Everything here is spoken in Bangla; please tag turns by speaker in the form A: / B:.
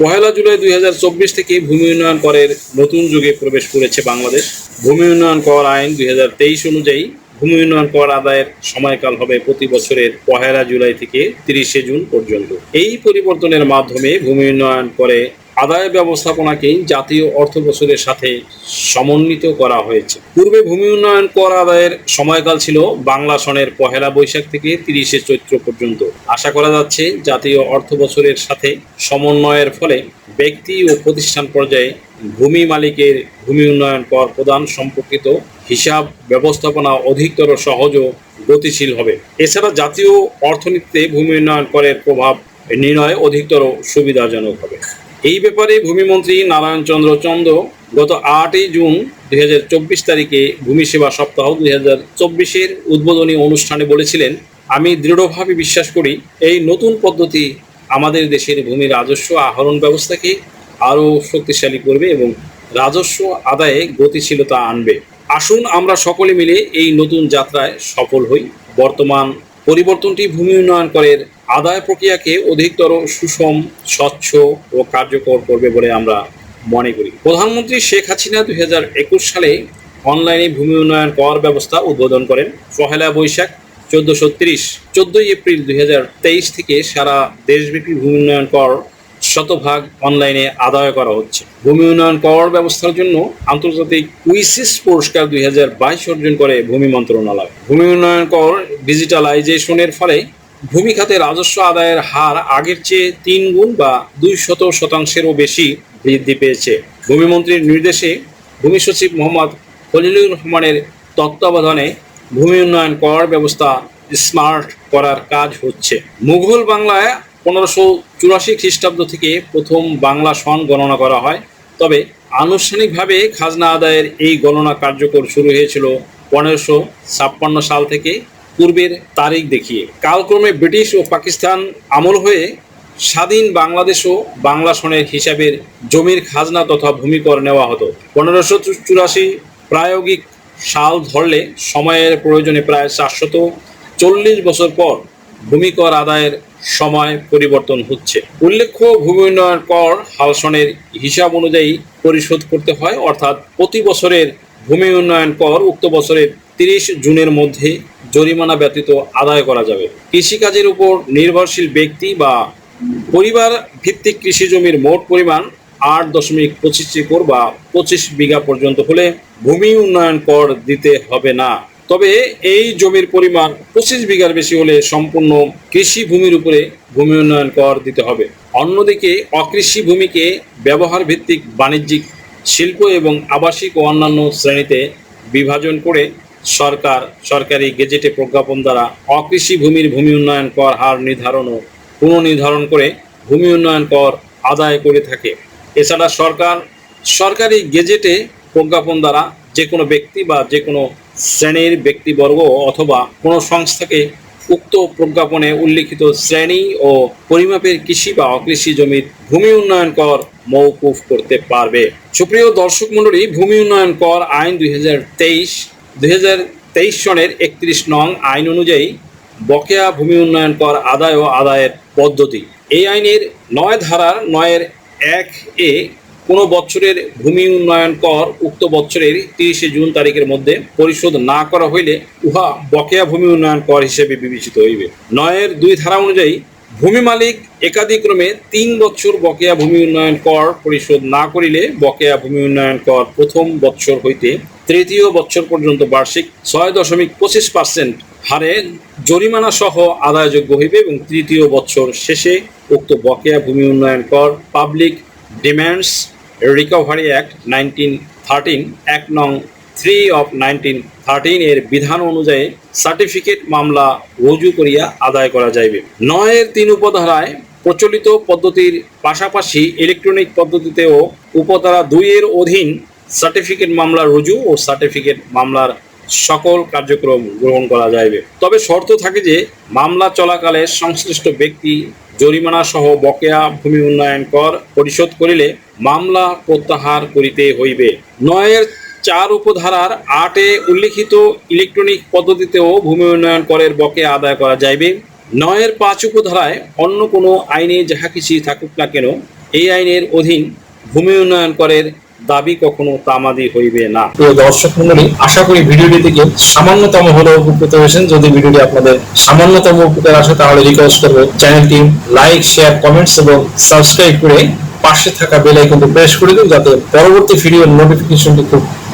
A: পহেলা জুলাই দুই হাজার চব্বিশ থেকে ভূমি উন্নয়ন করের নতুন যুগে প্রবেশ করেছে বাংলাদেশ। ভূমি উন্নয়ন কর আইন দুই হাজার তেইশ অনুযায়ী ভূমি উন্নয়ন কর আদায়ের সময়কাল হবে প্রতি বছরের পহেলা জুলাই থেকে তিরিশে জুন পর্যন্ত। এই পরিবর্তনের মাধ্যমে ভূমি উন্নয়ন করে আদায় ব্যবস্থাপনাকেই জাতীয় অর্থ বছরের সাথে সমন্বিত করা হয়েছে। পূর্বে ভূমি উন্নয়ন কর আদায়ের সময়কাল ছিল বাংলা সনের পহেলা বৈশাখ থেকে তিরিশে চৈত্র পর্যন্ত। আশা করা যাচ্ছে জাতীয় অর্থ বছরের সাথে সমন্বয়ের ফলে ব্যক্তি ও প্রতিষ্ঠান পর্যায়ে ভূমি মালিকের ভূমি উন্নয়ন কর প্রদান সম্পর্কিত হিসাব ব্যবস্থাপনা অধিকতর সহজ ও গতিশীল হবে। এছাড়া জাতীয় অর্থনীতিতে ভূমি উন্নয়ন করের প্রভাব নির্ণয় অধিকতর সুবিধাজনক হবে। এই ব্যাপারে ভূমিমন্ত্রী নারায়ণ চন্দ্র চন্দ্র গত আটই জুন দুই হাজার চব্বিশ তারিখে ভূমি সেবা সপ্তাহ দুই হাজার চব্বিশের উদ্বোধনী অনুষ্ঠানে বলেছিলেন, আমি দৃঢ়ভাবে বিশ্বাস করি এই নতুন পদ্ধতি আমাদের দেশের ভূমি রাজস্ব আহরণ ব্যবস্থাকে আরও শক্তিশালী করবে এবং রাজস্ব আদায়ে গতিশীলতা আনবে। আসুন আমরা সকলে মিলে এই নতুন যাত্রায় সফল হই। বর্তমান পরিবর্তনটি ভূমি উন্নয়ন করের আদায় প্রক্রিয়াকে অধিকতর সুষম, স্বচ্ছ ও কার্যকর করবে বলে আমরা মনে করি। প্রধানমন্ত্রী শেখ হাসিনা দুই হাজার একুশ সালে অনলাইনে ভূমি উন্নয়ন কর ব্যবস্থা উদ্বোধন করেন। পহেলা বৈশাখ চোদ্দশো তিরিশ, চোদ্দই এপ্রিল দুই হাজার তেইশ থেকে সারা দেশব্যাপী ভূমি উন্নয়ন কর শতভাগ অনলাইনে আদায় করা হচ্ছে। ভূমি উন্নয়ন কর ব্যবস্থার জন্য আন্তর্জাতিক উইসিস পুরস্কার দুই হাজার বাইশ অর্জন করে ভূমি মন্ত্রণালয়। ভূমি উন্নয়ন কর ডিজিটালাইজেশনের ফলে ভূমি খাতে রাজস্ব আদায়ের হার আগের চেয়ে তিন গুণ বা দুই শত শতাংশেরও বেশি বৃদ্ধি পেয়েছে। ভূমিমন্ত্রীর নির্দেশে ভূমি সচিব মোহাম্মদ খলিলুর রহমানের তত্ত্বাবধানে ভূমি উন্নয়ন কর ব্যবস্থা স্মার্ট করার কাজ হচ্ছে। মুঘল বাংলায় পনেরোশো চুরাশি খ্রিস্টাব্দ থেকে প্রথম বাংলা সন গণনা করা হয়। তবে আনুষ্ঠানিকভাবে খাজনা আদায়ের এই গণনা কার্যকর শুরু হয়েছিল পনেরোশো ছাপ্পান্ন সাল থেকে পূর্বের তারিখ দেখিয়ে। কালক্রমে ব্রিটিশ ও পাকিস্তান আমল হয়ে স্বাধীন বাংলাদেশও বাংলা সনের হিসাবের জমির খাজনা তথা ভূমিকর নেওয়া হতো। পনেরোশো চুরাশি প্রায়োগিক সাল ধরলে সময়ের প্রয়োজনে প্রায় চারশত চল্লিশ বছর পর ভূমিকর আদায়ের সময় পরিবর্তন হচ্ছে। উল্লেখ্য, ভূমি উন্নয়ন কর হালসনের হিসাব অনুযায়ী পরিশোধ করতে হয়, অর্থাৎ প্রতি বছরের ভূমি উন্নয়ন কর উক্ত বছরের তিরিশ জুনের মধ্যে জরিমানা ব্যতীত আদায় করা যাবে। কৃষিকাজের উপর নির্ভরশীল ব্যক্তি বা পরিবার ভিত্তিক কৃষি জমির মোট পরিমাণ আট দশমিক পঁচিশ একর বা পঁচিশ বিঘা পর্যন্ত হলে ভূমি উন্নয়ন কর দিতে হবে না। তবে এই জমির পরিমাণ পঁচিশ বিঘার বেশি হলে সম্পূর্ণ কৃষি ভূমির উপরে ভূমি উন্নয়ন কর দিতে হবে। অন্যদিকে অকৃষি ভূমিকে ব্যবহার ভিত্তিক বাণিজ্যিক শিল্প এবং আবাসিক ও অন্যান্য শ্রেণীতে বিভাজন করে সরকার, সরকারি গেজেটে প্রজ্ঞাপন দ্বারা অকৃষি ভূমির ভূমি উন্নয়ন কর হার নির্ধারণ ও পুনর্নির্ধারণ করে ভূমি উন্নয়ন কর আদায় করে থাকে। এছাড়া সরকার, সরকারি গেজেটে প্রজ্ঞাপন দ্বারা যে কোনো ব্যক্তি বা যে কোনো শ্রেণির ব্যক্তিবর্গ অথবা কোনো সংস্থাকে উক্ত প্রজ্ঞাপনে উল্লিখিত শ্রেণি ও পরিমাপের কৃষি বা অকৃষি জমির ভূমি উন্নয়ন কর মৌকুফ করতে পারবে। সুপ্রিয় দর্শক মণ্ডলী, ভূমি উন্নয়ন কর আইন দুই হাজার তেইশ তেইশ সনের একত্রিশ নং আইন অনুযায়ী বকেয়া ভূমি উন্নয়ন কর আদায় ও আদায়ের পদ্ধতি। এই আইনের নয় ধারার নয়ের এক এ কোনো বছরের ভূমি উন্নয়ন কর উক্ত বছরের তিরিশে জুন তারিখের মধ্যে পরিশোধ না করা হইলে উহা বকেয়া ভূমি উন্নয়ন কর হিসেবে বিবেচিত হইবে। নয়ের দুই ধারা অনুযায়ী ভূমি মালিক একাধিক্রমে তিন বছর বকেয়া ভূমি উন্নয়ন কর পরিশোধ না করিলে বকেয়া ভূমি উন্নয়ন কর প্রথম বৎসর হইতে তৃতীয় বছর পর্যন্ত বার্ষিক ছয় দশমিক পঁচিশ পার্সেন্ট হারে জরিমানা সহ আদায়যোগ্য হইবে এবং তৃতীয় বছর শেষে উক্ত বকেয়া ভূমি উন্নয়ন কর public demands recovery act nineteen thirteen এক নং থ্রি অফ নাইনটিন থার্টিন এর বিধান অনুযায়ী সার্টিফিকেট মামলা রুজু করিয়া আদায় করা যাইবে। নয়ের তিন উপধারায় প্রচলিত পদ্ধতির পাশাপাশি ইলেকট্রনিক পদ্ধতিতেও উপধারা দুইয়ের অধীন সার্টিফিকেট মামলা রুজু ও সার্টিফিকেট মামলার সকল কার্যক্রম গ্রহণ করা যাইবে। তবে শর্ত থাকে যে, মামলা চলাকালে সংশ্লিষ্ট ব্যক্তি জরিমানা সহ বকেয়া, ভূমি উন্নয়ন কর পরিশোধ করিলে মামলা প্রত্যাহার করিতে হইবে। নয়ের চার উপধারার আটে উল্লিখিত ইলেকট্রনিক পদ্ধতিতেও ভূমি উন্নয়ন করের বকে আদায় করা যাইবে। নয়ের পাঁচ উপধারায় অন্য কোনো আইনে যাহা কিছুই থাকুক না কেন, এই আইনের অধীন ভূমি উন্নয়ন করের দাবি কখনো তামাদি হইবে না।
B: প্রিয় দর্শক মন্ডলী আশা করি ভিডিওটি থেকে সামান্যতম হলেও উপকৃত হয়েছেন। যদি ভিডিওটি আপনাদের সামান্যতম উপকার আসে, তাহলে রিকোয়েস্ট করব চ্যানেলটি লাইক শেয়ার কমেন্টস এবং সাবস্ক্রাইব করে পাশে থাকা বেল আইকনটি প্রেস করে দিন, যাতে পরবর্তী ভিডিওর নোটিফিকেশনটি খুব